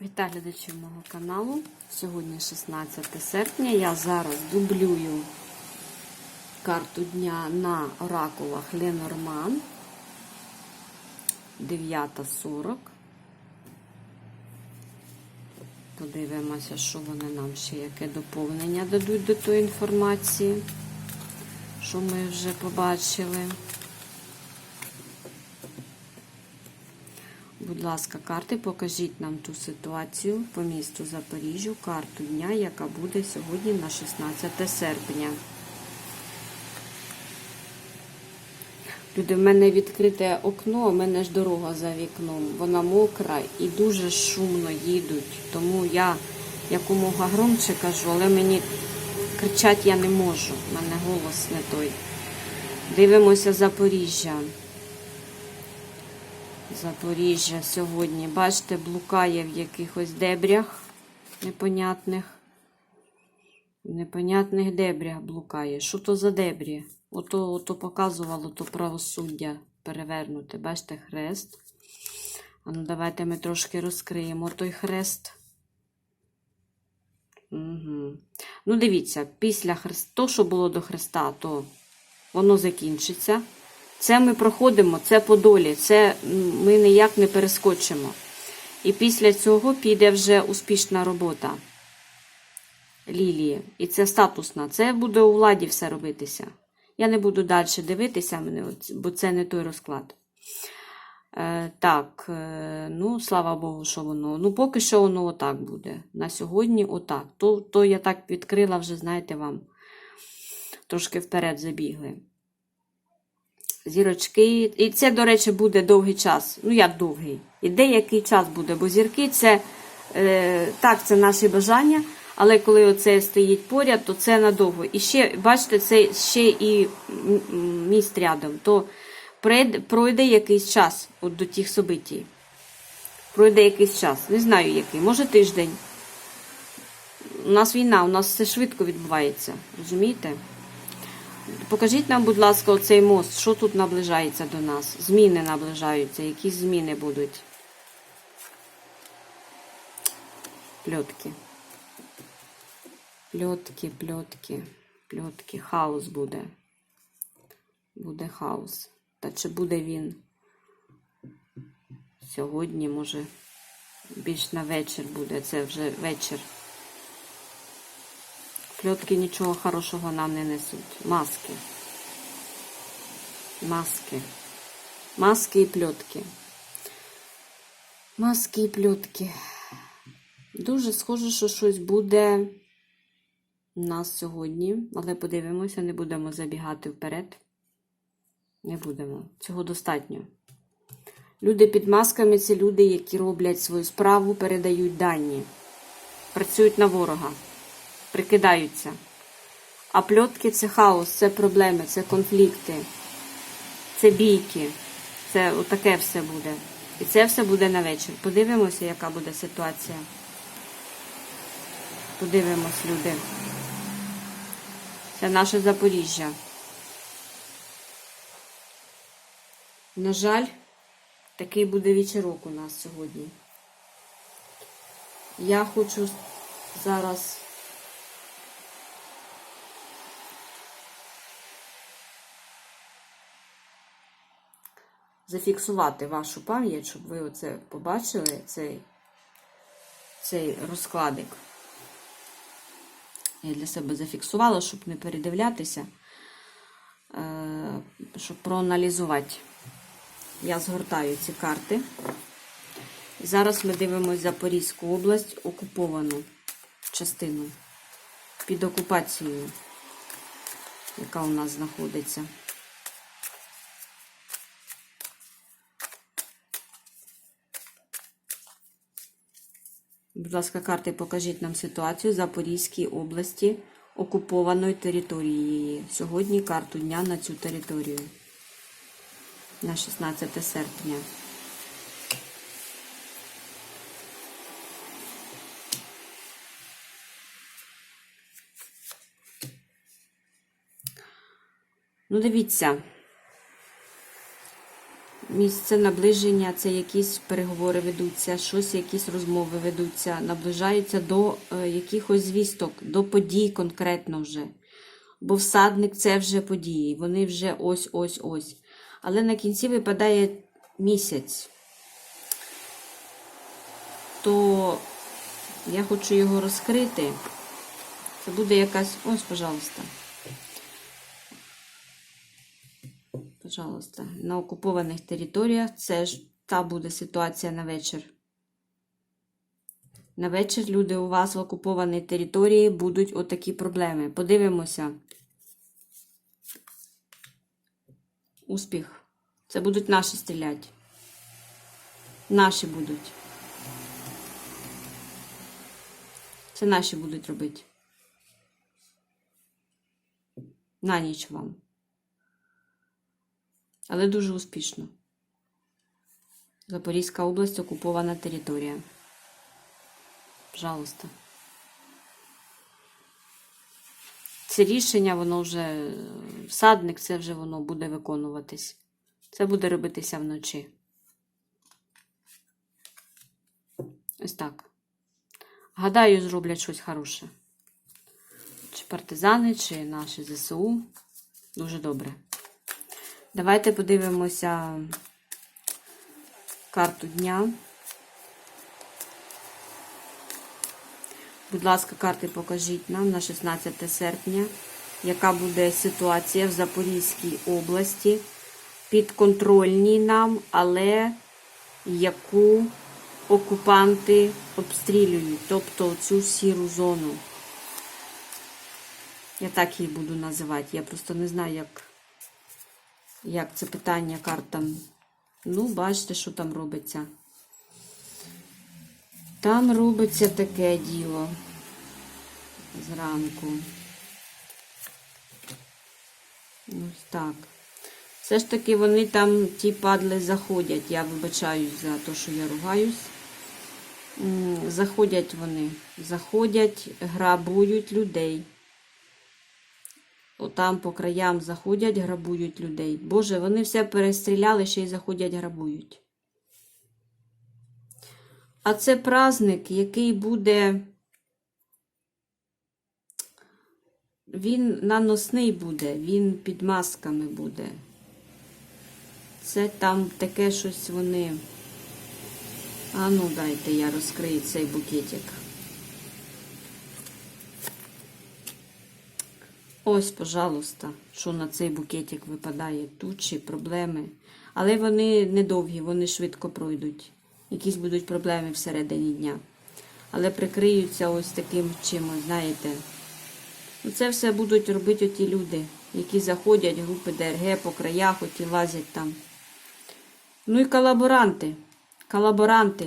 Вітаю глядачів мого каналу. Сьогодні 16 серпня. Я зараз дублюю карту дня на оракулах Ленорман 9.40. Подивимося, що вони нам ще яке доповнення дадуть до тої інформації, що ми вже побачили. Будь ласка, карти, покажіть нам ту ситуацію по місту Запоріжжю, карту дня, яка буде сьогодні на 16 серпня. Люди, в мене відкрите окно, у мене ж дорога за вікном. Вона мокра і дуже шумно їдуть. Тому я якомога громче кажу, але мені кричати я не можу. У мене голос не той. Дивимося Запоріжжя. Запоріжжя сьогодні, бачите, блукає в якихось дебрях непонятних. В непонятних дебрях блукає. Що то за дебрі? Ото, ото показувало то правосуддя перевернути. Бачите, хрест. А ну давайте ми трошки розкриємо той хрест. Угу. Ну, дивіться, після хреста, то, що було до хреста, то воно закінчиться. Це ми проходимо, це по долі, це ми ніяк не перескочимо. І після цього піде вже успішна робота Лілії. І це статусна. Це буде у владі все робитися. Я не буду далі дивитися, бо це не той розклад. Е, так, е, ну, слава Богу, що воно. Ну, поки що воно отак буде. На сьогодні отак. То, то я так відкрила вже, знаєте, вам трошки вперед забігли зірочки. І це, до речі, буде довгий час. Ну, як довгий? І деякий час буде, бо зірки це е, так, це наші бажання, але коли оце стоїть поряд, то це надовго. І ще, бачите, це ще і місць рядом, то пройде якийсь час от до тих собитій. Пройде якийсь час. Не знаю який, може тиждень. У нас війна, у нас все швидко відбувається. Розумієте? Покажіть нам, будь ласка, оцей мост, що тут наближається до нас? Зміни наближаються, якісь зміни будуть. Пльотки. Пльотки, пльотки, пльотки. Хаос буде. Буде хаос. Та чи буде він сьогодні, може, більш на вечір буде, це вже вечір. Пльотки нічого хорошого нам не несуть. Маски. Маски. Маски і пльотки. Маски і пльотки. Дуже схоже, що щось буде у нас сьогодні, але подивимося, не будемо забігати вперед. Не будемо. Цього достатньо. Люди під масками це люди, які роблять свою справу, передають дані, працюють на ворога прикидаються. А пльотки це хаос, це проблеми, це конфлікти, це бійки. Це отаке все буде. І це все буде на вечір. Подивимося, яка буде ситуація. Подивимось, люди. Це наше Запоріжжя. На жаль, такий буде вечірок у нас сьогодні. Я хочу зараз. Зафіксувати вашу пам'ять, щоб ви оце побачили, цей, цей розкладик. Я для себе зафіксувала, щоб не передивлятися, е, щоб проаналізувати. Я згортаю ці карти. І зараз ми дивимося Запорізьку область, окуповану частину під окупацією, яка у нас знаходиться. Будь ласка, карти, покажіть нам ситуацію Запорізькій області окупованої території. Сьогодні карту дня на цю територію. На 16 серпня. Ну, дивіться. Місце наближення, це якісь переговори ведуться, щось, якісь розмови ведуться, наближаються до е, якихось звісток, до подій конкретно вже. Бо всадник це вже події, вони вже ось-ось-ось. Але на кінці випадає місяць. То я хочу його розкрити. Це буде якась. Ось, пожалуйста. Пожалуйста. На окупованих територіях це ж та буде ситуація на вечір. На вечір люди у вас в окупованій території будуть отакі проблеми. Подивимося. Успіх. Це будуть наші стріляти. Наші будуть. Це наші будуть робити. На ніч вам. Але дуже успішно. Запорізька область окупована територія. Пожалуйста. Це рішення, воно вже всадник, це вже воно буде виконуватись. Це буде робитися вночі. Ось так. Гадаю, зроблять щось хороше. Чи партизани, чи наші ЗСУ. Дуже добре. Давайте подивимося карту дня. Будь ласка, карти покажіть нам на 16 серпня, яка буде ситуація в Запорізькій області, підконтрольній нам, але яку окупанти обстрілюють, тобто цю сіру зону. Я так її буду називати. Я просто не знаю, як, як це питання картам. Ну, бачите, що там робиться. Там робиться таке діло зранку. Ось так. Все ж таки вони там, ті падли, заходять. Я вибачаюсь за те, що я ругаюсь. Заходять вони, заходять, грабують людей. Отам по краям заходять, грабують людей. Боже, вони все перестріляли, ще й заходять, грабують. А це праздник, який буде. Він наносний буде, він під масками буде. Це там таке щось вони. А ну дайте я розкрию цей букетик. Ось, пожалуйста, що на цей букетик випадає. Тучі, проблеми. Але вони недовгі, вони швидко пройдуть. Якісь будуть проблеми всередині дня. Але прикриються ось таким чимось, знаєте. Ну, Це все будуть робити оті люди, які заходять, групи ДРГ по краях, оті лазять там. Ну і колаборанти. Колаборанти.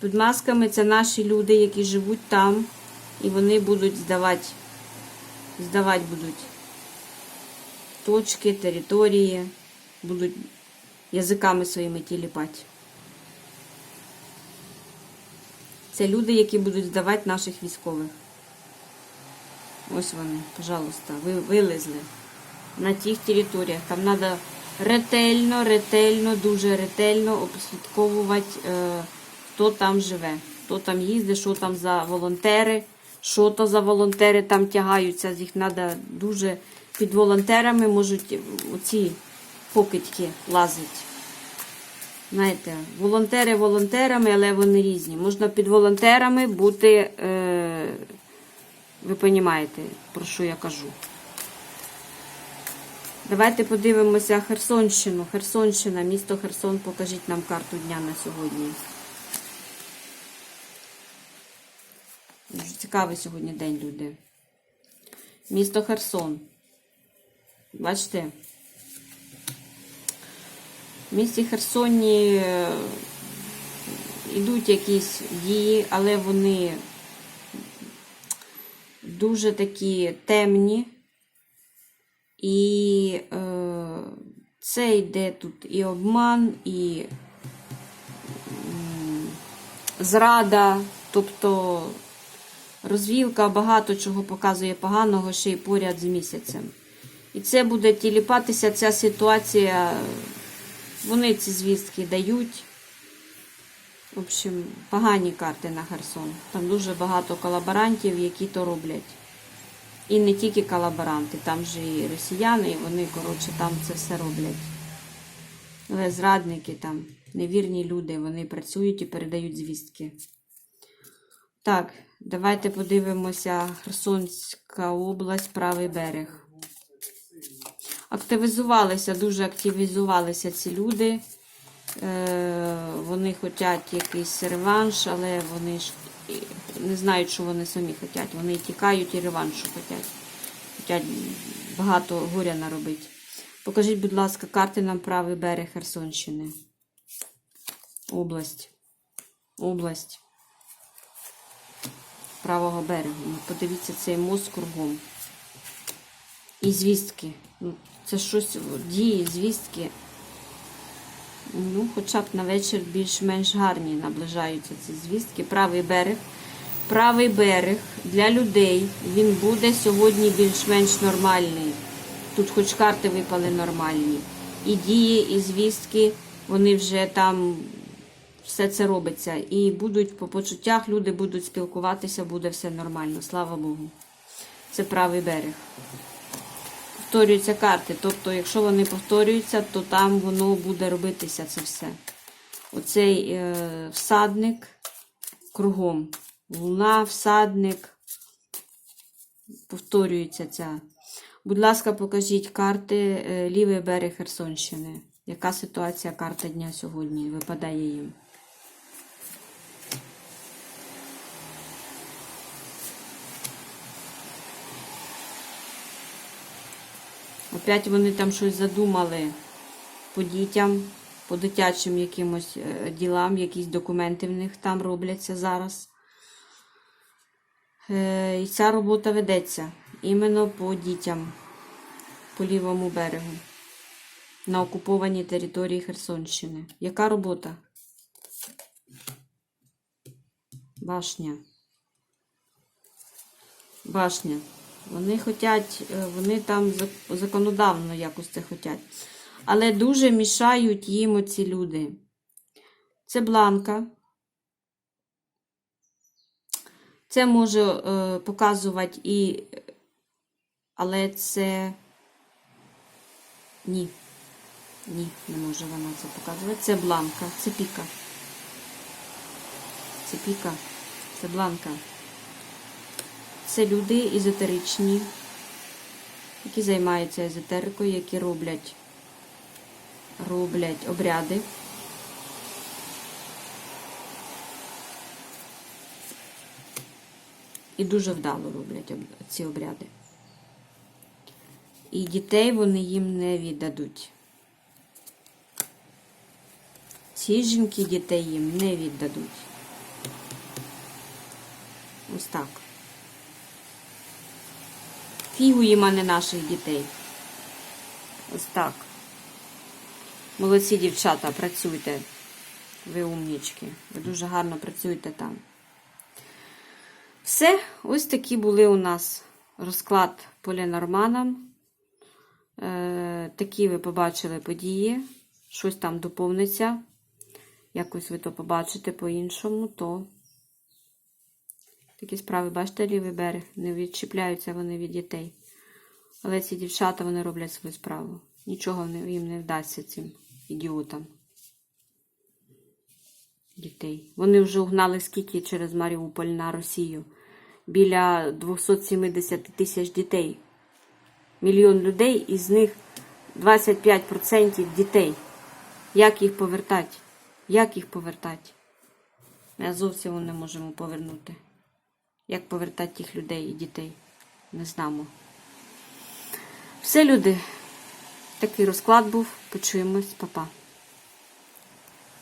Під масками це наші люди, які живуть там, і вони будуть здавати, здавати будуть точки, території, будуть язиками своїми тіліпати. Це люди, які будуть здавати наших військових. Хтось вони, пожалуйста, ви вилезли на тих територіях. Там треба ретельно, ретельно, дуже ретельно обслідковувати, е, хто там живе, хто там їздить, що там за волонтери, що то за волонтери там тягаються. Їх треба дуже під волонтерами можуть оці покидьки лазити. Знаєте, волонтери волонтерами, але вони різні. Можна під волонтерами бути. Е, ви розумієте, про що я кажу. Давайте подивимося Херсонщину. Херсонщина, місто Херсон, покажіть нам карту дня на сьогодні. Дуже цікавий сьогодні день, люди. Місто Херсон. Бачите? В місті Херсоні е, йдуть якісь дії, але вони дуже такі темні. І е, це йде тут і обман, і зрада, тобто розвілка багато чого показує поганого ще й поряд з місяцем. І це буде тіліпатися ця ситуація Вони ці звістки дають. В общем, погані карти на Херсон. Там дуже багато колаборантів, які то роблять. І не тільки колаборанти, там же і росіяни, і вони, коротше, там це все роблять. Але зрадники там, невірні люди, вони працюють і передають звістки. Так, давайте подивимося Херсонська область, правий берег. Активізувалися, дуже активізувалися ці люди. Е, вони хочуть якийсь реванш, але вони ж не знають, що вони самі хочуть. Вони тікають і реваншу хочуть. Хочуть багато горя наробити. Покажіть, будь ласка, карти нам правий берег Херсонщини. Область. Область. Правого берегу. Ну, подивіться, цей мост кругом. І звістки. Ну, Це щось дії, звістки. Ну, хоча б на вечір більш-менш гарні наближаються ці звістки. Правий берег. Правий берег для людей він буде сьогодні більш-менш нормальний. Тут хоч карти випали нормальні. І дії, і звістки, вони вже там все це робиться. І будуть по почуттях, люди будуть спілкуватися, буде все нормально. Слава Богу. Це правий берег повторюються карти. Тобто, якщо вони повторюються, то там воно буде робитися це все. Оцей е, всадник кругом. Луна, всадник. Повторюється ця. Будь ласка, покажіть карти е, лівий берег Херсонщини. Яка ситуація карта дня сьогодні випадає їм? Опять вони там щось задумали по дітям, по дитячим якимось е, ділам, якісь документи в них там робляться зараз. Е, І ця робота ведеться іменно по дітям, по лівому берегу, на окупованій території Херсонщини. Яка робота? Башня. Башня. Вони хочуть, е, вони там законодавно якось це хочуть. Але дуже мішають їм оці люди. Це бланка. Це може е, показувати і. Але це. Ні. Ні, не може вона це показувати. Це бланка, це піка. Це піка, це бланка. Це люди езотеричні, які займаються езотерикою, які роблять, роблять обряди. І дуже вдало роблять ці обряди. І дітей вони їм не віддадуть. Ці жінки дітей їм не віддадуть. Ось так. Їм, а не наших дітей. Ось так. Молодці дівчата, працюйте. Ви умнічки. Ви дуже гарно працюєте там. Все, ось такі були у нас розклад по Ленорманам. Е, такі ви побачили події. Щось там доповниться. Якось ви то побачите по-іншому, то такі справи, бачите, лівий берег, не відчіпляються вони від дітей. Але ці дівчата вони роблять свою справу. Нічого їм не вдасться цим ідіотам. Дітей. Вони вже угнали скільки через Маріуполь на Росію. Біля 270 тисяч дітей. Мільйон людей, із них 25% дітей. Як їх повертати? Як їх повертати? Ми зовсім не можемо повернути. Як повертати тих людей і дітей? Не знаємо. Все, люди. Такий розклад був. Почуємось, Па-па.